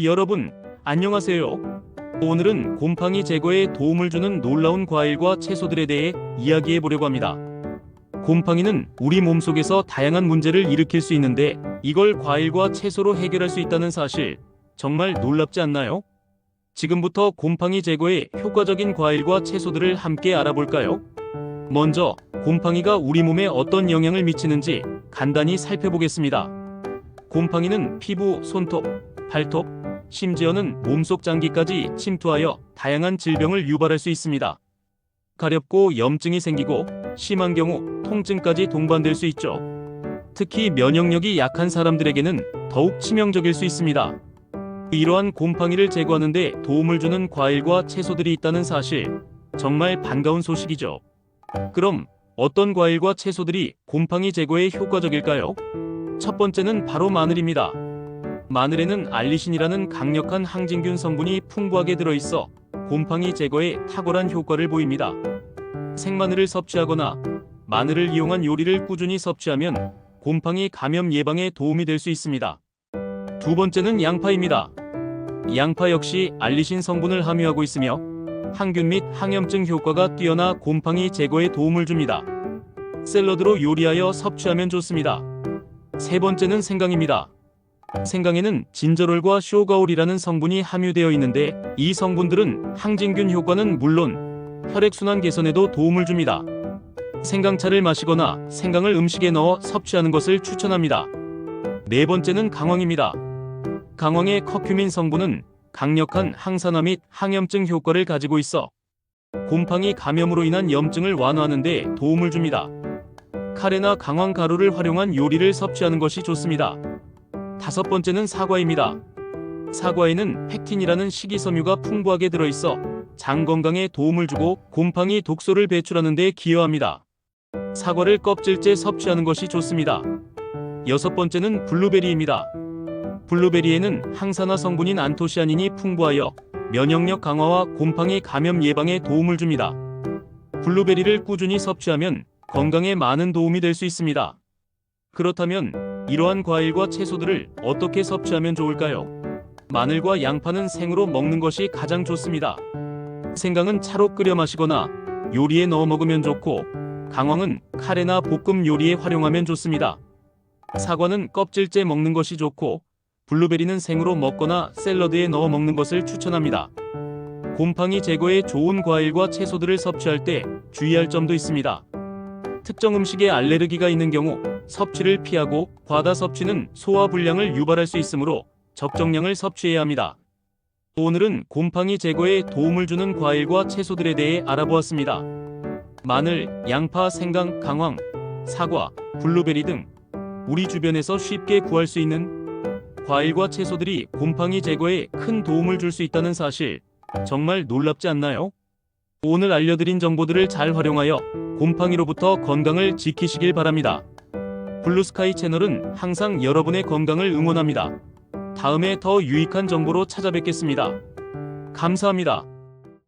여러분, 안녕하세요. 오늘은 곰팡이 제거에 도움을 주는 놀라운 과일과 채소들에 대해 이야기해 보려고 합니다. 곰팡이는 우리 몸속에서 다양한 문제를 일으킬 수 있는데 이걸 과일과 채소로 해결할 수 있다는 사실 정말 놀랍지 않나요? 지금부터 곰팡이 제거에 효과적인 과일과 채소들을 함께 알아볼까요? 먼저 곰팡이가 우리 몸에 어떤 영향을 미치는지 간단히 살펴보겠습니다. 곰팡이는 피부, 손톱, 발톱, 심지어는 몸속 장기까지 침투하여 다양한 질병을 유발할 수 있습니다. 가렵고 염증이 생기고 심한 경우 통증까지 동반될 수 있죠. 특히 면역력이 약한 사람들에게는 더욱 치명적일 수 있습니다. 이러한 곰팡이를 제거하는데 도움을 주는 과일과 채소들이 있다는 사실 정말 반가운 소식이죠. 그럼 어떤 과일과 채소들이 곰팡이 제거에 효과적일까요? 첫 번째는 바로 마늘입니다. 마늘에는 알리신이라는 강력한 항진균 성분이 풍부하게 들어있어 곰팡이 제거에 탁월한 효과를 보입니다. 생마늘을 섭취하거나 마늘을 이용한 요리를 꾸준히 섭취하면 곰팡이 감염 예방에 도움이 될 수 있습니다. 두 번째는 양파입니다. 양파 역시 알리신 성분을 함유하고 있으며 항균 및 항염증 효과가 뛰어나 곰팡이 제거에 도움을 줍니다. 샐러드로 요리하여 섭취하면 좋습니다. 세 번째는 생강입니다. 생강에는 진저롤과 쇼가올이라는 성분이 함유되어 있는데 이 성분들은 항진균 효과는 물론 혈액순환 개선에도 도움을 줍니다. 생강차를 마시거나 생강을 음식에 넣어 섭취하는 것을 추천합니다. 네 번째는 강황입니다. 강황의 커큐민 성분은 강력한 항산화 및 항염증 효과를 가지고 있어 곰팡이 감염으로 인한 염증을 완화하는 데 도움을 줍니다. 카레나 강황 가루를 활용한 요리를 섭취하는 것이 좋습니다. 다섯 번째는 사과입니다. 사과에는 팩틴이라는 식이섬유가 풍부하게 들어있어 장 건강에 도움을 주고 곰팡이 독소를 배출하는 데 기여합니다. 사과를 껍질째 섭취하는 것이 좋습니다. 여섯 번째는 블루베리입니다. 블루베리에는 항산화 성분인 안토시아닌이 풍부하여 면역력 강화와 곰팡이 감염 예방에 도움을 줍니다. 블루베리를 꾸준히 섭취하면 건강에 많은 도움이 될 수 있습니다. 그렇다면 이러한 과일과 채소들을 어떻게 섭취하면 좋을까요? 마늘과 양파는 생으로 먹는 것이 가장 좋습니다. 생강은 차로 끓여 마시거나 요리에 넣어 먹으면 좋고 강황은 카레나 볶음 요리에 활용하면 좋습니다. 사과는 껍질째 먹는 것이 좋고 블루베리는 생으로 먹거나 샐러드에 넣어 먹는 것을 추천합니다. 곰팡이 제거에 좋은 과일과 채소들을 섭취할 때 주의할 점도 있습니다. 특정 음식에 알레르기가 있는 경우 섭취를 피하고 과다 섭취는 소화 불량을 유발할 수 있으므로 적정량을 섭취해야 합니다. 오늘은 곰팡이 제거에 도움을 주는 과일과 채소들에 대해 알아보았습니다. 마늘, 양파, 생강, 강황, 사과, 블루베리 등 우리 주변에서 쉽게 구할 수 있는 과일과 채소들이 곰팡이 제거에 큰 도움을 줄 수 있다는 사실 정말 놀랍지 않나요? 오늘 알려드린 정보들을 잘 활용하여 곰팡이로부터 건강을 지키시길 바랍니다. 블루스카이 채널은 항상 여러분의 건강을 응원합니다. 다음에 더 유익한 정보로 찾아뵙겠습니다. 감사합니다.